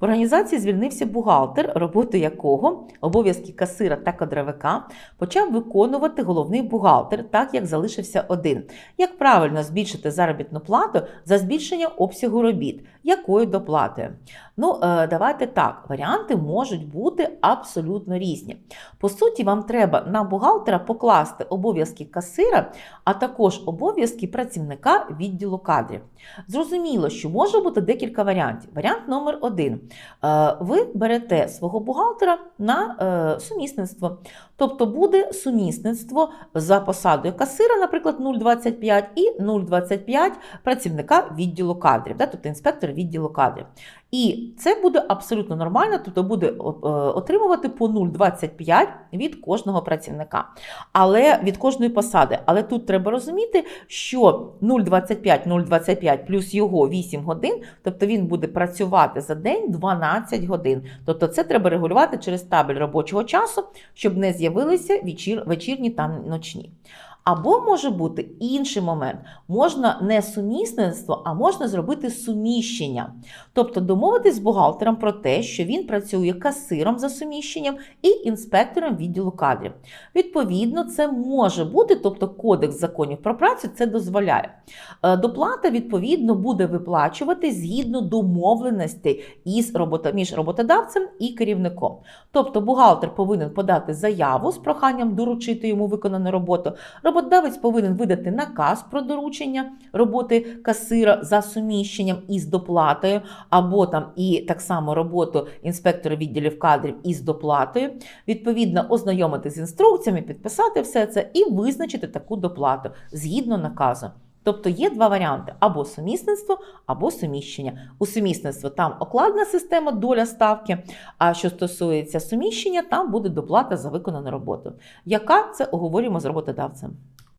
В організації звільнився бухгалтер, роботу якого обов'язки касира та кадровика почав виконувати головний бухгалтер, так як залишився один. Як правильно збільшити заробітну плату за збільшення обсягу робіт, якою доплатою? Ну, е, давайте так, варіанти можуть бути абсолютно різні. По суті, вам треба на бухгалтера покласти обов'язки касира, а також обов'язки працівника відділу кадрів. Зрозуміло, що може бути декілька варіантів. Варіант номер один. Е, Ви берете свого бухгалтера на е, сумісництво. Тобто буде сумісництво за посадою касира, наприклад, 0,25 і 0,25 працівника відділу кадрів, тобто інспектор відділу кадрів. І це буде абсолютно нормально, тобто буде е, отримувати по 0,25 від кожного працівника, але від кожної посади. Але тут треба розуміти, що 0,25, 0,25 плюс його 8 годин, тобто він буде працювати за день 12 годин. Тобто це треба регулювати через табель робочого часу, щоб не з'явилися вечір, вечірні та ночні. Або може бути інший момент. Можна не сумісництво, а можна зробити суміщення. Тобто домовитись з бухгалтером про те, що він працює касиром за суміщенням і інспектором відділу кадрів. Відповідно, це може бути, тобто Кодекс законів про працю це дозволяє. Е, Доплата, відповідно, буде виплачувати згідно домовленостей із робота, між роботодавцем і керівником. Тобто бухгалтер повинен подати заяву з проханням доручити йому виконану роботу. Роботодавець повинен видати наказ про доручення роботи касира за суміщенням із доплатою, або там і так само роботу інспектора відділів кадрів із доплатою. Відповідно, ознайомити з інструкціями, підписати все це і визначити таку доплату згідно наказу. Тобто є два варіанти: або сумісництво, або суміщення. У сумісництво там окладна система, доля ставки. А що стосується суміщення, там буде доплата за виконану роботу. Яка це оговорюємо з роботодавцем?